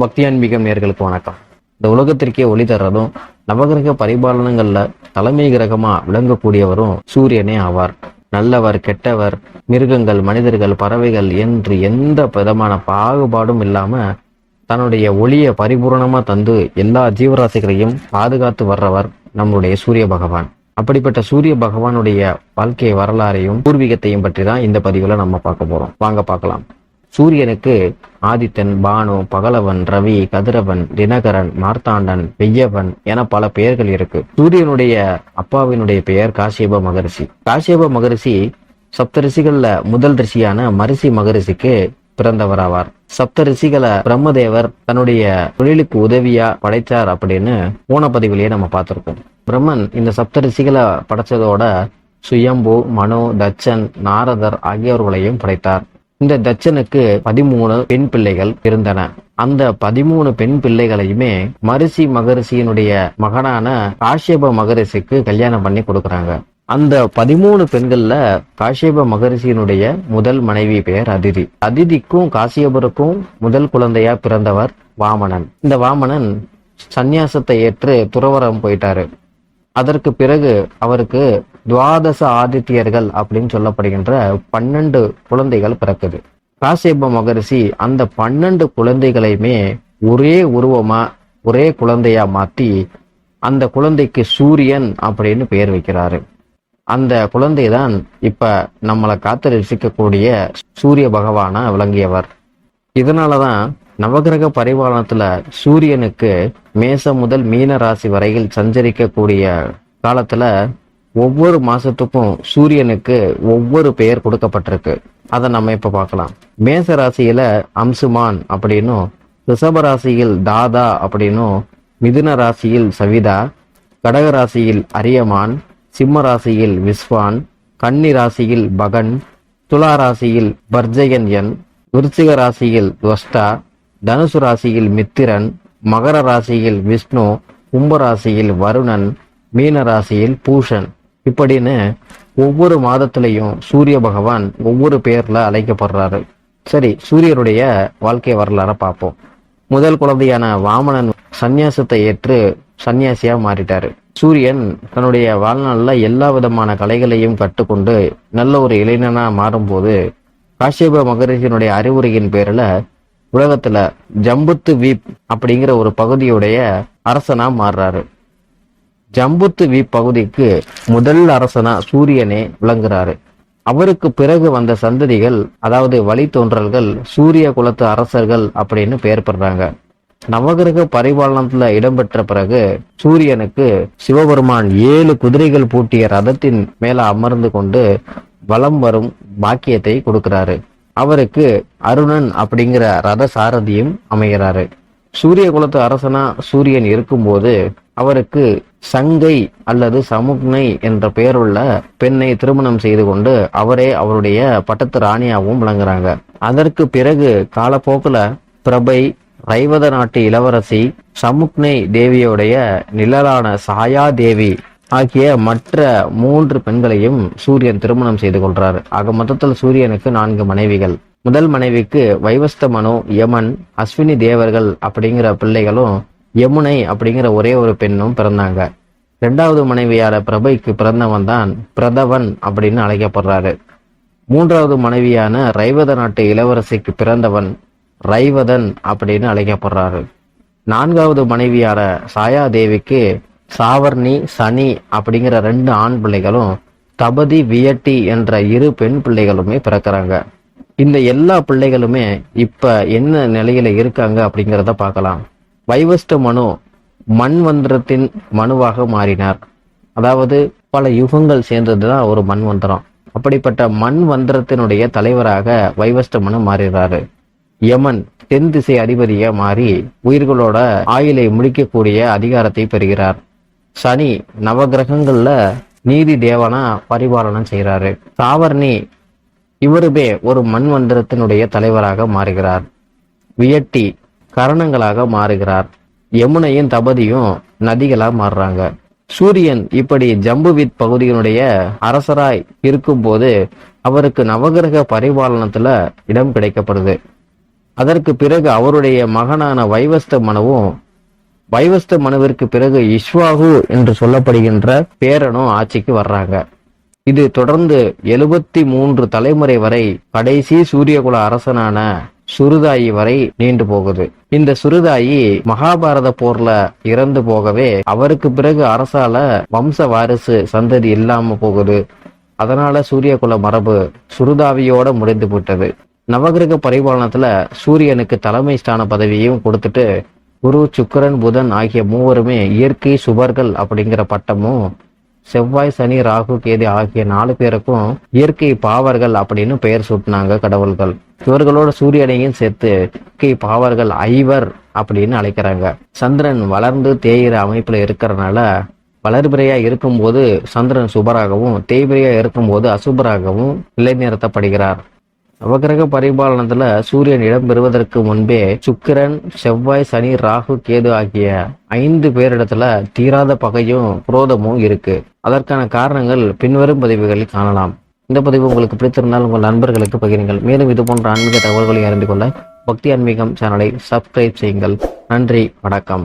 பக்தியான்மீகம் நேர்களுக்கு வணக்கம். இந்த உலகத்திற்கே ஒளி தர்றதும் நவகிரக பரிபாலனங்கள்ல தலைமை கிரகமா விளங்கக்கூடியவரும் சூரியனே ஆவார். நல்லவர் கெட்டவர் மிருகங்கள் மனிதர்கள் பறவைகள் என்று எந்த விதமான பாகுபாடும் இல்லாம தன்னுடைய ஒளியை பரிபூரணமா தந்து எல்லா ஜீவராசிகளையும் பாதுகாத்து வர்றவர் நம்முடைய சூரிய பகவான். அப்படிப்பட்ட சூரிய பகவானுடைய வாழ்க்கை வரலாறையும் பூர்வீகத்தையும் பற்றி தான் இந்த பதிவுல நம்ம பார்க்க போறோம். வாங்க பார்க்கலாம். சூரியனுக்கு ஆதித்தன் பானு பகலவன் ரவி கதிரவன் தினகரன் மார்த்தாண்டன் பெய்யவன் என பல பெயர்கள் இருக்கு. சூரியனுடைய அப்பாவினுடைய பெயர் காசியப மகரிஷி. காசியப மகரிஷி சப்த ரிஷிகள்ல முதல் ரிஷியான மரிசி மகரிஷிக்கு பிறந்தவராவார். சப்த ரிஷிகளை பிரம்மதேவர் தன்னுடைய தொழிலுக்கு உதவியா படைத்தார் அப்படின்னு போன நம்ம பார்த்திருக்கோம். பிரம்மன் இந்த சப்த ரிஷிகளை படைச்சதோட சுயம்பு மனு தச்சன் நாரதர் ஆகியோர்களையும் படைத்தார். இந்த தச்சனுக்கு பதிமூணு பெண் பிள்ளைகள் இருந்தன. அந்த பதிமூணு பெண் பிள்ளைகளையுமே மரிசி மகரிஷியினுடைய மகனான காஷ்யப மகரிஷிக்கு கல்யாணம் பண்ணி கொடுக்கறாங்க. அந்த பதிமூணு பெண்கள்ல காஷ்யப மகரிஷியினுடைய முதல் மனைவி பெயர் அதிதி. அதிதிக்கும் காசியபருக்கும் முதல் குழந்தையா பிறந்தவர் வாமனன் இந்த வாமனன் சந்நியாசத்தை ஏற்று துறவரம் போயிட்டாரு. அதற்கு பிறகு அவருக்கு துவாதச ஆதித்யர்கள் அப்படின்னு சொல்லப்படுகின்ற பன்னெண்டு குழந்தைகள் பிறக்குது. காசியப மகரிஷி அந்த பன்னெண்டு குழந்தைகளையுமே ஒரே உருவமா ஒரே குழந்தையா மாத்தி அந்த குழந்தைக்கு சூரியன் அப்படின்னு பெயர் வைக்கிறாரு. அந்த குழந்தை தான் இப்ப நம்மளை காத்து ரசிக்கக்கூடிய சூரிய பகவானா விளங்கியவர். இதனாலதான் நவகிரக பரிபாலனத்துல சூரியனுக்கு மேசம் முதல் மீன ராசி வரையில் சஞ்சரிக்கக்கூடிய காலத்துல ஒவ்வொரு மாசத்துக்கும் சூரியனுக்கு ஒவ்வொரு பெயர் கொடுக்கப்பட்டிருக்கு. அதை நம்ம இப்ப பார்க்கலாம். மேச ராசியில அம்சுமான் அப்படின்னும் ரிஷப ராசியில் தாதா அப்படின்னும் மிதுன ராசியில் சவிதா கடக ராசியில் அரியமான் சிம்ம ராசியில் விஸ்வான் கன்னி ராசியில் பகன் துலா ராசியில் பர்ஜயன் என் விருச்சிக ராசியில் துவஸ்டா தனுசு ராசியில் மித்திரன் மகர ராசியில் விஷ்ணு கும்ப ராசியில் வருணன் மீன ராசியில் பூஷன். இப்படின்னு ஒவ்வொரு மாதத்திலையும் சூரிய பகவான் ஒவ்வொரு பேர்ல அழைக்கப்படுறாரு. சரி சூரியனுடைய வாழ்க்கை வரலாற பார்ப்போம். முதல் குழந்தையான வாமனன் சந்நியாசத்தை ஏற்று சன்னியாசியா மாறிட்டாரு. சூரியன் தன்னுடைய வாழ்நாளில் எல்லா விதமான கலைகளையும் கற்றுக்கொண்டு நல்ல ஒரு இளைஞனா மாறும்போது காஷ்யப மகரிஷியினுடைய அறிவுரையின் பேரில் உலகத்துல ஜம்புத்து வீப் அப்படிங்கிற ஒரு பகுதியுடைய அரசனா மாறுறாரு. ஜம்புத்து வீப் பகுதிக்கு முதல் அரசனா சூரியனே விளங்குறாரு. அவருக்கு பிறகு வந்த சந்ததிகள் அதாவது வழித்தோன்றல்கள் சூரிய குலத்து அரசர்கள் அப்படின்னு பெயர் பெறாங்க. நவகிரக பரிபாலனத்துல இடம்பெற்ற பிறகு சூரியனுக்கு சிவபெருமான் ஏழு குதிரைகள் பூட்டிய ரதத்தின் மேல அமர்ந்து கொண்டு வலம் வரும் பாக்கியத்தை கொடுக்கிறாரு. அவருக்கு அருணன் அப்படிங்கிற ரத சாரதியும் அமைகிறாரு. சூரிய குலத்து அரசனா சூரியன் இருக்கும்போது அவருக்கு சங்கை அல்லது சமுக்னை என்ற பெயருள்ள பெண்ணை திருமணம் செய்து கொண்டு அவரே அவருடைய பட்டத்து ராணியாகவும் விளங்குறாங்க. அதற்கு பிறகு காலப்போக்கில் பிரபை ரைவத நாட்டு இளவரசி சமுக்னை தேவியுடைய நிழலான சாயா தேவி ஆகிய மற்ற மூன்று பெண்களையும் சூரியன் திருமணம் செய்து கொள்றார். ஆக மொத்தத்தில் சூரியனுக்கு நான்கு மனைவிகள். முதல் மனைவிக்கு வைவஸ்த மனு யமன் அஸ்வினி தேவர்கள் அப்படிங்கிற பிள்ளைகளும் யமுனை அப்படிங்கிற ஒரே ஒரு பெண்ணும் பிறந்தாங்க. ரெண்டாவது மனைவியார பிரபைக்கு பிறந்தவன் தான் பிரதவன் அப்படின்னு அழைக்கப்படுறாரு. மூன்றாவது மனைவியான ரைவத நாட்டு இளவரசிக்கு பிறந்தவன் ரைவதன் அப்படின்னு அழைக்கப்படுறாரு. நான்காவது மனைவியார சாயாதேவிக்கு சாவர்ணி சனி அப்படிங்கிற ரெண்டு ஆண் பிள்ளைகளும் தபதி வியட்டி என்ற இரு பெண் பிள்ளைகளுமே பிறக்கிறாங்க. இந்த எல்லா பிள்ளைகளுமே இப்ப என்ன நிலையில இருக்காங்க அப்படிங்கிறத பார்க்கலாம். வைவஸ்ட மனு மண்வந்திரத்தின் மனுவாக மாறினார். அதாவது பல யுகங்கள் சேர்ந்ததுதான் ஒரு மண்வந்திரம் அப்படிப்பட்ட மண்வந்திரத்தினுடைய தலைவராக வைவஸ்ட மனு மாறுகிறாரு. யமன் தென் திசை அதிபதியாக மாறி உயிர்களோட ஆயுளை முடிக்கக்கூடிய அதிகாரத்தை பெறுகிறார். சனி நவகிரகங்கள்ல நீதி தேவனா பரிபாலனம் செய்கிறாரு சாவர்ணி இவருமே ஒரு மண்வந்திரத்தினுடைய தலைவராக மாறுகிறார். வியட்டி கரணங்களாக மாறுகிறார். யமுனையும் தபதியும் நதிகளா மாறுறாங்க. சூரியன் இப்படி ஜம்புவித் பகுதியினுடைய அரசராய் இருக்கும்போது அவருக்கு நவகிரக பரிபாலனத்துல இடம் கிடைக்கப்படுது. அதற்கு பிறகு அவருடைய மகனான வைவஸ்த மனுவும் வைவஸ்த மனுவிற்கு பிறகு இஸ்வாகு என்று சொல்லப்படுகின்ற பேரனும் ஆட்சிக்கு வர்றாங்க. இது தொடர்ந்து எழுபத்தி மூன்று தலைமுறை வரை கடைசி சூரியகுல அரசனான சுருதாயி வரை நீண்டு போகுது. இந்த சுருதாயி மகாபாரத போர்ல இறந்து போகவே அவருக்கு பிறகு அரசால வம்ச வாரிசு சந்ததி இல்லாம போகுது. அதனால சூரியகுல மரபு சுருதாவியோட முடிந்து விட்டது. நவகிரக பரிபாலனத்துல சூரியனுக்கு தலைமை ஸ்தான பதவியையும் கொடுத்துட்டு குரு சுக்கிரன் புதன் ஆகிய மூவருமே இயற்கை சுபர்கள் அப்படிங்கிற பட்டமும் செவ்வாய் சனி ராகு கேது ஆகிய நாலு பேருக்கும் இயற்கை பாவர்கள் அப்படின்னு பெயர் சூட்டினாங்க கடவுள்கள். இவர்களோட சூரியனையும் சேர்த்து இயற்கை பாவர்கள் ஐவர் அப்படின்னு அழைக்கிறாங்க. சந்திரன் வளர்ந்து தேயிற அமைப்புல இருக்கிறனால வளர்பிறையா இருக்கும்போது சந்திரன் சுபராகவும் தேய்பிரையா இருக்கும்போது அசுபராகவும் நிலைநிறுத்தப்படுகிறார். நவகிரக பரிபாலனத்துல சூரியன் இடம் பெறுவதற்கு முன்பே சுக்கிரன் செவ்வாய் சனி ராகு கேது ஆகிய ஐந்து பேரிடத்துல தீராத பகையும் குரோதமும் இருக்கு. அதற்கான காரணங்கள் பின்வரும் பதிவுகளில் காணலாம். இந்த பதிவு உங்களுக்கு பிடித்திருந்தால் உங்கள் நண்பர்களுக்கு பகிருங்கள். மேலும் இது போன்ற ஆன்மீக தகவல்களை அறிந்து கொள்ள பக்தி ஆன்மீகம் சேனலை சப்ஸ்கிரைப் செய்யுங்கள். நன்றி வணக்கம்.